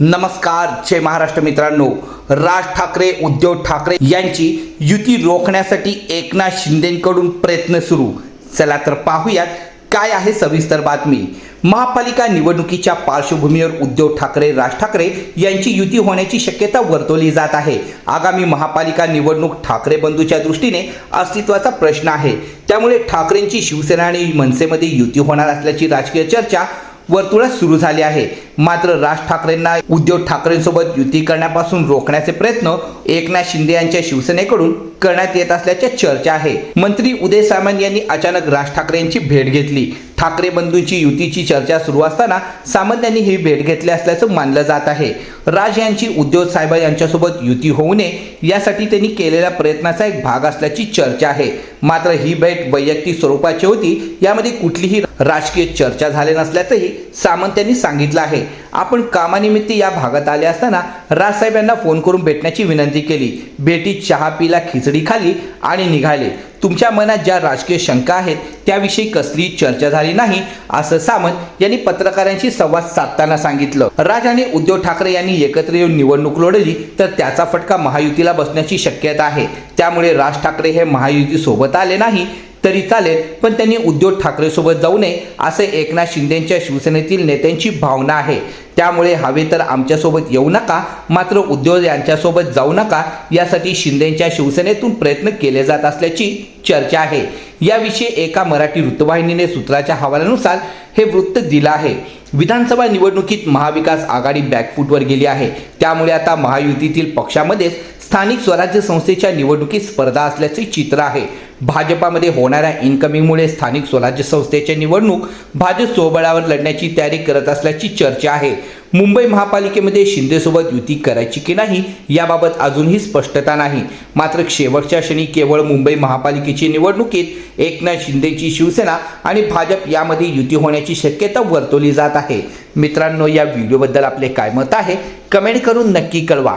नमस्कार जय महाराष्ट्र मित्रांनो. राज ठाकरे उद्धव ठाकरे यांची युती रोखण्यासाठी एकनाथ शिंदेकडून प्रयत्न सुरू. चला तर पाहूयात काय आहे सविस्तर बातमी. महापालिका निवडणुकीच्या पार्श्वभूमीवर उद्धव ठाकरे राज ठाकरे यांची युती होण्याची शक्यता वर्तवली जात आहे. आगामी महापालिका निवडणूक ठाकरे बंधूच्या दृष्टीने अस्तित्वाचा प्रश्न आहे. त्यामुळे ठाकरेंची शिवसेना आणि मनसेमध्ये युती होणार असल्याची राजकीय चर्चा वर्तुळात सुरू झाले आहे. मात्र राज ठाकरेंना उद्धव ठाकरेंसोबत युती करण्यापासून रोखण्याचे प्रयत्न एकनाथ शिंदे यांच्या शिवसेनेकडून करण्यात येत असल्याच्या चर्चा आहे. मंत्री उदय सामंत यांनी अचानक राज ठाकरे यांची भेट घेतली. ठाकरे बंधूंची युतीची चर्चा सुरू असताना सामंत यांनी ही भेट घेतली असल्याचं मानलं जात आहे. राज यांची उद्धव साहेब यांच्यासोबत युती होऊ नये यासाठी त्यांनी केलेल्या प्रयत्नाचा एक भाग असल्याची चर्चा आहे. मात्र ही भेट वैयक्तिक स्वरूपाची होती यामध्ये कुठलीही राजकीय चर्चा झाली नसल्याचंही सामंत यांनी सांगितलं आहे. आपण कामानिमित्त या भागात आले असताना राजसाहेब यांना फोन करून भेटण्याची विनंती केली. भेटीत चहा पिला खिचडी खाली आणि निघाले. तुमच्या मनात ज्या राजकीय शंका आहेत त्याविषयी कसली चर्चा झाली नाही असं सामंत यांनी पत्रकारांशी संवाद साधताना सांगितलं. राज आणि उद्धव ठाकरे यांनी एकत्र येऊन निवडणूक लढवली तर त्याचा फटका महायुतीला बसण्याची शक्यता आहे. त्यामुळे राज ठाकरे हे महायुती सोबत आले नाही. तरी चालेल पण त्यांनी उद्धव ठाकरेसोबत जाऊ नये असे एकनाथ शिंदेच्या शिवसेनेतील नेत्यांची भावना आहे. त्यामुळे हवे तर आमच्यासोबत येऊ नका मात्र उद्धव यांच्यासोबत जाऊ नका यासाठी शिंदेच्या शिवसेनेतून प्रयत्न केले जात असल्याची चर्चा आहे. याविषयी एका मराठी वृत्तवाहिनीने सूत्राच्या हवाल्यानुसार हे वृत्त दिलं आहे. विधानसभा निवडणुकीत महाविकास आघाडी बॅकफूटवर गेली आहे. त्यामुळे आता महायुतीतील पक्षामध्येच स्थानिक स्वराज्य संस्थेच्या निवडणुकीत स्पर्धा असल्याचे चित्र आहे. भाजपामध्ये होणाऱ्या इन्कमिंगमुळे स्थानिक स्वराज्य संस्थेची निवडणूक भाजप सोबळावर लढण्याची तयारी करत असल्याची चर्चा आहे. मुंबई महापालिकेमध्ये शिंदेसोबत युती करायची की नाही याबाबत अजूनही स्पष्टता नाही. मात्र शेवटच्या क्षणी केवळ मुंबई महापालिकेची निवडणुकीत एकनाथ शिंदेची शिवसेना आणि भाजप यामध्ये युती होण्याची शक्यता वर्तवली जात आहे. मित्रांनो या व्हिडिओबद्दल आपले काय मत आहे? कमेंट करून नक्की कळवा.